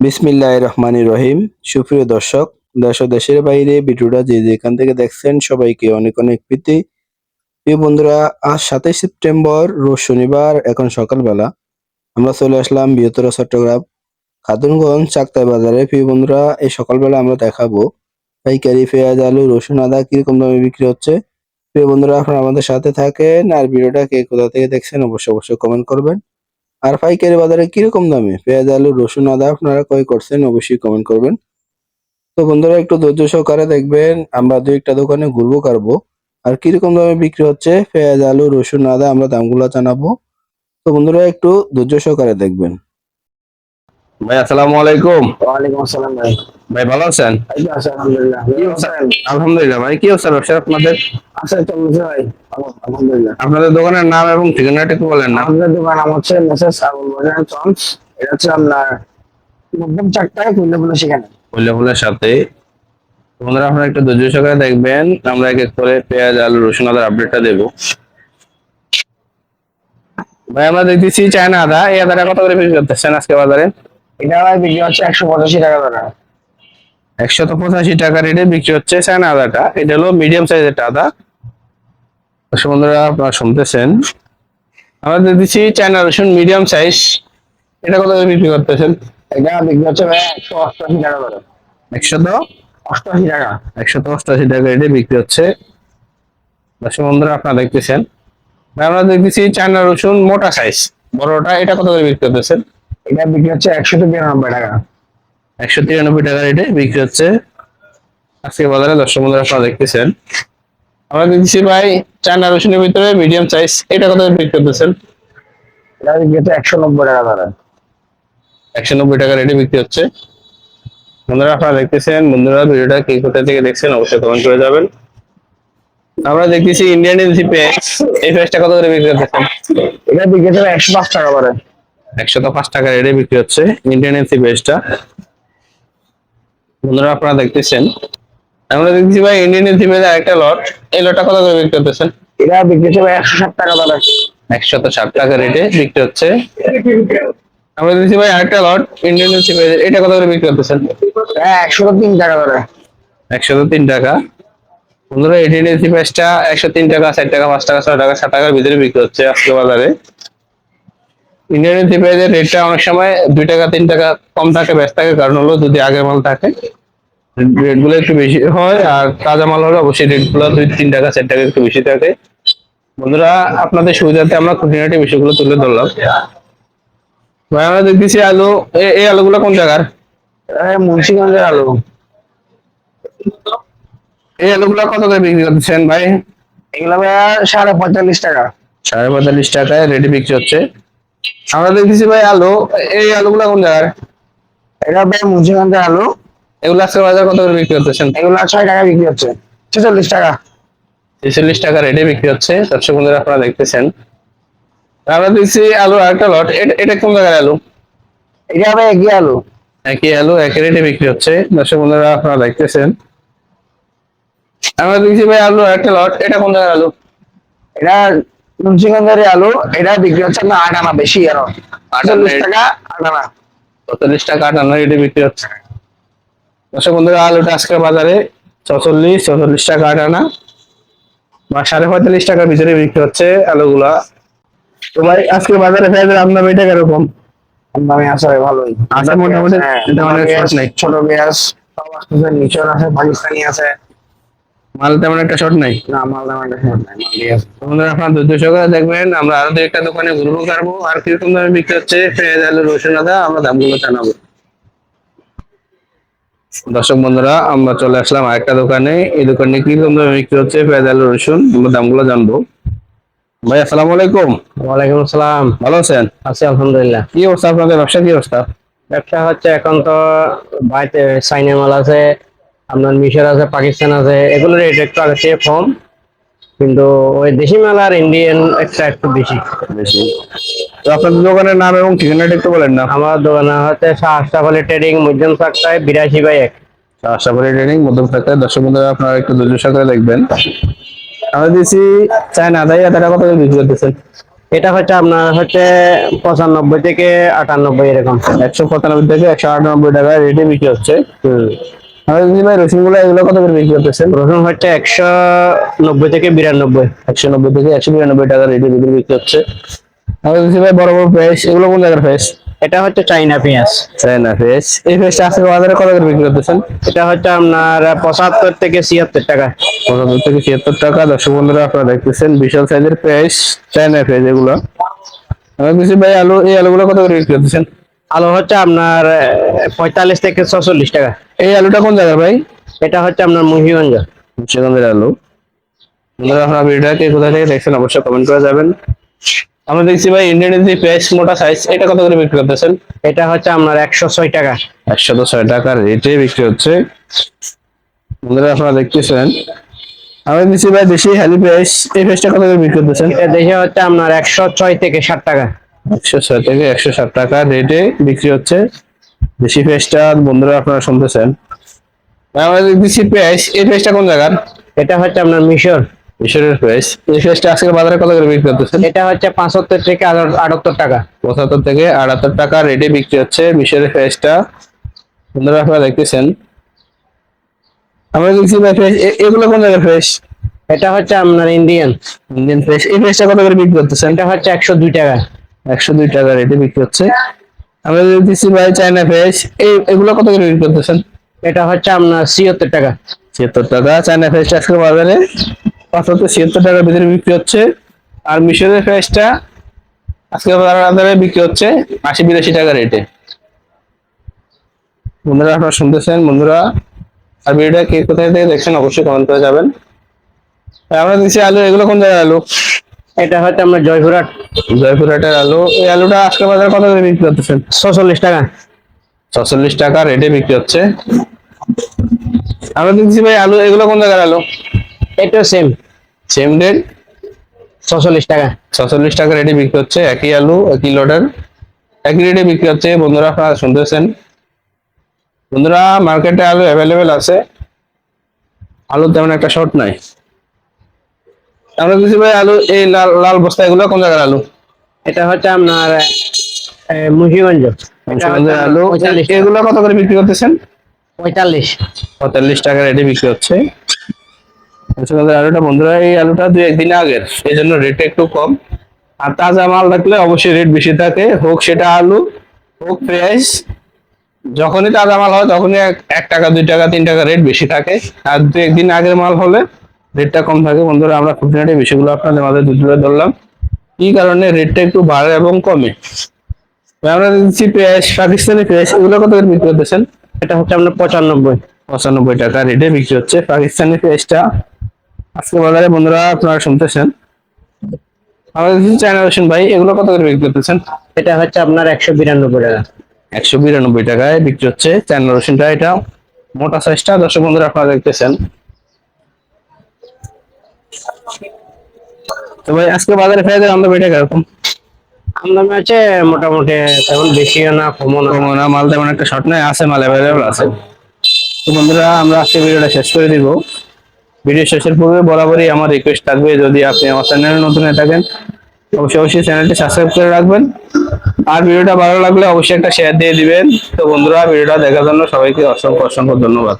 বিসমিল্লাহ রহমান রহিম। সুপ্রিয় দর্শক, দেশ দেশের বাইরে ভিডিওটা যে যেখান থেকে দেখছেন সবাইকে অনেক অনেক প্রীতি। প্রিয় বন্ধুরা, আজ সাতাই সেপ্টেম্বর, রোজ শনিবার, এখন সকালবেলা। আমরা চলে আসলাম বৃহত্তর চট্টগ্রাম, খাতুনগঞ্জ চাকতাই বাজারে। প্রিয় বন্ধুরা, এই সকালবেলা আমরা দেখাবো পাইকারি, পেঁয়াজ, আলু, রসুন, আদা কীরকম দামে বিক্রি হচ্ছে। প্রিয় বন্ধুরা, আপনারা আমাদের সাথে থাকেন আর ভিডিওটা কে কোথা থেকে দেখছেন অবশ্যই অবশ্যই কমেন্ট করবেন। আর পাইকারি বাজারে কীরকম দামে? পেঁয়াজ আলু রসুন আদা আপনারা ক্রয় করছেন? অবশ্যই কমেন্ট করবেন। তো বন্ধুরা একটু ধৈর্য সহকারে দেখবেন আমরা দু একটা দোকানে ঘুরবো কারবো আর কীরকম দামে বিক্রি হচ্ছে? পেঁয়াজ আলু রসুন আদা আমরা দামগুলো জানাব। তো বন্ধুরা একটু ধৈর্য সহকারে দেখবেন। ভাই আসসালামু আলাইকুম। ওয়ালাইকুম আসসালাম ভাই। ভাই ভালো আছেন? আলহামদুলিল্লাহ। কি অবস্থা? আলহামদুলিল্লাহ ভাই কি অবস্থা? ব্যবসা আপনাদের? আচ্ছা চলছে ভাই। আলহামদুলিল্লাহ। আপনাদের দোকানের নাম এবং ঠিকানাটা একটু বলেন না। আমাদের দোকান নাম হচ্ছে মেসেজ আবুল বাজার চন্স এটা হচ্ছে আপনার নব্বই চারটায় কুইলে বলে সেখানে। ফুলে ফুলের সাথে। বন্ধুরা আপনারা একটু ধৈর্য সহকারে দেখবেন। আমরা এক এক করে পেঁয়াজ আলু রসুন আদার আপডেটটা দেবো। ভাই আমরা দেখতেছি চায়না আদা। এই আদাটা কত করে বিক্রি করতেছেন আজকে বাজারে? এটা ভাই বিক্রি হচ্ছে একশো পঁচাশি টাকা ধরে। একশত পঁচাশি টাকা রেটে বিক্রি হচ্ছে চায়না আদাটা। এটা হলো মিডিয়াম সাইজের আদা। দর্শক বন্ধুরা আপনারা শুনতেছেন। আমরা দেখতেছি চায়না রসুন মিডিয়াম সাইজ এটা কত করে বিক্রি করতেছেন? এটা বিক্রি হচ্ছে ভাই একশো অষ্টআশি টাকা ধরে একশত অষ্টআশি টাকা। একশত অষ্টাশি টাকা রেটে বিক্রি হচ্ছে। দর্শক বন্ধুরা আপনারা দেখতেছেন। আমরা দেখতেছি চায়না রসুন মোটা সাইজ বড়টা এটা কত করে বিক্রি করতেছেন? এটা বিক্রি হচ্ছে একশো বিরানব্বই টাকা। একশো তিরানব্বই টাকা রেটে বিক্রি হচ্ছে। আজকে বাজারে দর্শক বন্ধুরা আপনারা দেখতেছেন। আমরা দেখতেছি ভাই চায়না রসুনের ভিতরে মিডিয়াম সাইজ এটা কত করে বিক্রি করতেছেন এটা একশো নব্বই টাকা ধরে একশো নব্বই টাকা রেটে বিক্রি হচ্ছে। বন্ধুরা আপনারা দেখতেছেন বন্ধুরা ভিডিওটা কি কোথা থেকে দেখছেন অবশ্যই কমেন্ট করে যাবেন। আমরা দেখতেছি ইন্ডিয়ান এলসি পেঁয়াজ এই পেঁয়াজটা কত করে বিক্রি করতেছেন? এটা বিক্রি হচ্ছে একশো পাঁচ টাকা ধরে একশত পাঁচ টাকা রেটে বিক্রি হচ্ছে ইন্ডিয়ান এলসি পেঁয়াজটা বন্ধুরা আপনারা দেখতেছেন আমরা দেখছি ভাই ইন্ডিয়ান পেঁয়াজ একটা লট এই লটটা কত করে বিক্রি করতেছেন এটা বিক্রি হচ্ছে ভাই একশো ষাট টাকা ধরে একশত ষাট টাকা রেটে বিক্রি হচ্ছে। আমরা দেখছি ভাই আরেকটা লট ইন্ডিয়ান পেঁয়াজ এটা কত করে বিক্রি করতেছেন একশো তিন টাকা ধরে একশত তিন টাকা। বন্ধুরা ইন্ডিয়ান পেঁয়াজটা একশো তিন টাকা ষাট টাকা পাঁচ টাকা ছয় টাকা সাত টাকার ভিতরে বিক্রি হচ্ছে আজকে বাজারে। ইন্ডিয়ান পেঁয়াজের রেটটা অনেক সময় দুই টাকা তিন টাকা কম থাকে ব্যস্ত থাকে কারণ হলো যদি আগের মাল থাকে। রেটগুলো একটু বেশি হয় আর তাজা মাল হলে অবশ্যই রেটগুলো দুই তিন টাকা চার টাকা একটু বেশি থাকে। বন্ধুরা আপনাদের সুবিধাতে আমরা খুঁটিনাটি বিষয়গুলো তুলে ধরলাম। ভাই আমরা দেখতেছি আলু। এই আলুগুলো কোন জায়গার? মুন্সিগঞ্জের আলু। এই আলুগুলো কত করে বিক্রি করতেছেন ভাই? এগুলো ভাই সাড়ে পঁয়তাল্লিশ টাকা। সাড়ে পঁয়তাল্লিশ টাকায় রেডি বিক্রি হচ্ছে। আমরা দেখতেছি ভাই আলু। এই আলুগুলো কোন জায়গার? এটা ভাই মুন্সিগঞ্জের আলু। এগুলো আজকে বাজার কত করে বিক্রি করতেছেন এগুলো ছয় টাকা বিক্রি হচ্ছে। ছেচল্লিশ টাকা। ছেচল্লিশ টাকা রেডি বিক্রি হচ্ছে। দর্শক বন্ধুরা আপনারা দেখতেছেন। আমরা দেখছি আলু আরেকটা লট এটা- কোন জায়গার আলু? এটা একই আলু। একই আলু একই রেটে বিক্রি হচ্ছে। দর্শক বন্ধুরা আপনারা দেখতেছেন। আমরা দেখছি ভাই আলু একটা লট এটা কোন জায়গার আলু? এটা মুন্সিগঞ্জের আলু। এটা বিক্রি হচ্ছে না আট আনা বেশি আরও। আটচল্লিশ টাকা আট আনা। চল্লিশ টাকা আটান্ন রেটে বিক্রি হচ্ছে। দর্শক বন্ধুরা আলুটা আজকের বাজারে চৌচল্লিশ চৌচল্লিশ টাকা আটানা বা সাড়ে পঁয়তাল্লিশ টাকার ভিতরে বিক্রি হচ্ছে আলুগুলা। তো ভাই আজকে বাজারে পেঁয়াজের আমদানি এটা কীরকম? দামে আছে ভাই ভালোই। আছে মোটামুটি, হ্যাঁ, এটা অনেক পেঁয়াজ, নাই। ছোট পেঁয়াজ নিচন আছে পাকিস্তানি আছে। মাল তেমন একটা শর্ট নাই? না মাল দাম একটা short নাই মাল দিয়ে আছে। বন্ধুরা আপনার ধৈর্য সহকারে দেখবেন আমরা আরও দু একটা দোকানে ঘুরবো কারবো আর কীরকম দামে বিক্রি হচ্ছে পেঁয়াজ আলু রসুন আদা আমরা দামগুলো জানাব। দর্শক বন্ধুরা আমরা চলে আসলাম আরেকটা দোকানে। এই দোকানে কীরকম দামে বিক্রি হচ্ছে? পেঁয়াজ আলু রসুন আমরা দামগুলো জানব। ভাই আসসালামু আলাইকুম। ওয়ালাইকুম আসসালাম। ভালো আছেন? আছি আলহামদুলিল্লাহ। কি অবস্থা আপনাদের? ব্যবসা কি অবস্থা? ব্যবসা হচ্ছে এখন তো বাড়িতে চাইনা মাল আছে আপনার মিশর আছে পাকিস্তান আছে এগুলোর রেট একটু আগে চেয়ে কম। কিন্তু ওই দেশি মাল আর ইন্ডিয়ান একটা একটু বেশি। বেশি। তো আপনাদের দোকানের নাম এবং ঠিকানাটা একটু বলেন না। আমার দোকানে হচ্ছে শাহ ট্রেডিং মধ্যম সাকটায় বিরাশি বাই এক। করি ট্রেনিং মধ্যম থাকতে দর্শক বন্ধুরা আপনারা একটু ধৈর্য সহকারে দেখবেন। আমরা দিয়েছি চায়না আদায়। আদাটা কত বিক্রি করতেছেন? এটা হচ্ছে আপনার হচ্ছে পঁচানব্বই থেকে আটানব্বই এরকম। একশো পঁচানব্বই থেকে একশো আটানব্বই টাকা রেটে বিক্রি হচ্ছে। ভাই রসুনগুলো এগুলো কত করে বিক্রি করতেছেন? রসুন হচ্ছে একশো নব্বই থেকে বিরানব্বই। একশো নব্বই থেকে একশো বিরানব্বই টাকা রেটে বিক্রি হচ্ছে। আর দিদি ভাই বড় বড় ফ্রেশ এগুলো কোন জায়গার ফ্রেশ এটা হচ্ছে চাইনা পেঁয়াজ চায়না ফ্রেশ এই ফ্রেশটা আজকে বাজারে কত করে বিক্রি করতেছেন? এটা হচ্ছে আপনার পঁচাত্তর থেকে ছিয়াত্তর টাকা। পঁচাত্তর থেকে ছিয়াত্তর টাকা। দর্শক বন্ধুরা আপনারা দেখতেছেন বিশাল সাইজের ফ্রেশ চায়না ফ্রেশ এগুলো। আর দিদি ভাই আলু এই আলুগুলো কত করে বিক্রি করতেছেন? আলু হচ্ছে আপনার পঁয়তাল্লিশ থেকে ছচল্লিশ টাকা। এই আলুটা কোন জায়গার ভাই? এটা হচ্ছে আপনার মুহিগঞ্জ মুন্সিগঞ্জের আলু। আপনারা ভিডিওটাকে কোথা থেকে দেখছেন অবশ্যই কমেন্ট করে যাবেন। আমরা দেখছি ভাই ইন্ডিয়ান যে পেঁয়াজ মোটা সাইজ এটা কত করে বিক্রি করতেছেন? এটা হচ্ছে আপনার একশো ছয় টাকা। একশো তো ছয় টাকার রেটে বিক্রি হচ্ছে। বন্ধুরা আপনারা দেখতেছেন। আমরা দেখছি ভাই দেশি হ্যালি পেঁয়াজ এই পেঁয়াজটা কত করে বিক্রি করতেছেন? এটা দেখে হচ্ছে আপনার একশো ছয় থেকে ষাট টাকা। একশো ছয় থেকে একশো ষাট টাকা রেটে বিক্রি হচ্ছে। দেশি পেঁয়াজটা বন্ধুরা আপনারা শুনতেছেন। আমরা দিচ্ছি পেঁয়াজ এই পেঁয়াজটা কোন জায়গার? এটা হচ্ছে আপনার মিশর। মিশরের এই বাজারে কত করে বিক্রি করতেছেন? এটা হচ্ছে পাঁচাত্তর থেকে আটাত্তর টাকা। পঁচাত্তর থেকে আটাত্তর টাকা রেটে বিক্রি হচ্ছে মিশরের ফ্রেশটা বন্ধুরা আপনারা দেখতেছেন। আমরা দেখছি ভাই ফ্রেশ এগুলো কোন জায়গার ফ্রেশ এটা হচ্ছে আপনার ইন্ডিয়ান। ইন্ডিয়ান ফ্রেশ এই ফ্রেশটা কত করে বিক্রি করতেছেন? এটা হচ্ছে একশো দুই টাকা। একশো দুই টাকা রেটে বিক্রি হচ্ছে। আমরা দেখতেছি ভাই চায়না ফ্রেশ এই এগুলো কত করে বিক্রি করতেছেন? এটা হচ্ছে আপনার ছিয়াত্তর টাকা। ছিয়াত্তর টাকা। চায়না আজকে বাজারে পঁচাত্তর ছিয়াত্তর টাকার ভিতরে বিক্রি হচ্ছে। আর মিশরের ফ্রেশটা আজকে বাজারে বিক্রি হচ্ছে আশি বিরাশি টাকা রেটে বন্ধুরা আপনারা শুনতেছেন? বন্ধুরা আর ভিডিওটা কে কোথায় থেকে দেখছেন অবশ্যই কমেন্ট করে যাবেন। আমরা দিচ্ছি আলু এগুলো কোন জায়গার আলু? এটা হচ্ছে আপনার জয়পুরহাট। জয়পুরহাটের আলু। এই আলুটা আজকে বাজারে কত করে বিক্রি করতেছেন? ছচল্লিশ টাকা। ছচল্লিশ টাকা রেটে বিক্রি হচ্ছে। আমরা দিচ্ছি ভাই আলু এগুলো কোন জায়গার আলু? এটাও সেম সেম রেট ছচল্লিশ টাকা। ছচল্লিশ টাকা রেটে বিক্রি হচ্ছে একই আলু একই লডার একই রেটে বিক্রি হচ্ছে বন্ধুরা আপনারা শুনতেছেন। বন্ধুরা মার্কেটে আলু অ্যাভেলেবেল আছে। আলু তেমন একটা শর্ট নাই। আমরা দিচ্ছি ভাই আলু এই লাল লাল বস্তা এগুলো কোন জায়গার আলু? এটা হচ্ছে আপনার মুহিগঞ্জ মুন্সিগঞ্জের আলু। এগুলো কত করে বিক্রি করতেছেন? পঁয়তাল্লিশ। পঁয়তাল্লিশ টাকা রেটে বিক্রি হচ্ছে। মুন্সিগঞ্জের আলুটা বন্ধুরা, এই আলুটা দুই একদিন আগের এই জন্য রেট একটু কম। আর তাজা মাল থাকলে অবশ্যই রেট বেশি থাকে, হোক সেটা আলু, হোক পেঁয়াজ। যখনই তাজা মাল হয়, তখনই এক- টাকা, দুই টাকা, তিন টাকা রেট বেশি থাকে। আর দু একদিন আগের মাল হলে রেটটা কম থাকে। বন্ধুরা, আমরা খুঁটিনাটি বিষয়গুলো আপনাদের মাঝে তুলে ধরলাম। কি কারণে রেটটা একটু বাড়ে এবং কমে? আমরা দিচ্ছি পেঁয়াজ, পাকিস্তানি পেঁয়াজ, এগুলো কত করে বিক্রি করতেছেন? এটা হচ্ছে আপনার পঁচানব্বই। পঁচানব্বই টাকা রেটে বিক্রি হচ্ছে। পাকিস্তানি পেঁয়াজটা আজকে বাজারে বন্ধুরা আপনারা শুনতেছেন। আমাদের কিছু চায়না রসুন ভাই এগুলো কত করে বিক্রি করতেছেন? এটা হচ্ছে আপনার একশো বিরানব্বই টাকা। একশো বিরানব্বই টাকায় বিক্রি হচ্ছে চায়না রসুনটা এটা মোটা সাইজটা দর্শক বন্ধুরা আপনারা দেখতেছেন। তো ভাই আজকে বাজারে পেঁয়াজের আমরা বেটে কীরকম? আমদানি আছে মোটামুটি তেমন বেশিও না কমও না। কমো না মাল তেমন একটা শর্ট নাই আছে মাল অ্যাভেলেবল আছে। তো বন্ধুরা, আমরা আজকে ভিডিওটা শেষ করে দিব। ভিডিও শেষের পূর্বে বরাবরই আমার রিকোয়েস্ট থাকবে, যদি আপনি আমার চ্যানেলে নতুন হয়ে থাকেন, অবশ্যই অবশ্যই চ্যানেলটি সাবস্ক্রাইব করে রাখবেন। আর ভিডিওটা ভালো লাগলে অবশ্যই একটা শেয়ার দিয়ে দিবেন। তো বন্ধুরা, ভিডিওটা দেখার জন্য সবাইকে অসংখ্য অসংখ্য ধন্যবাদ।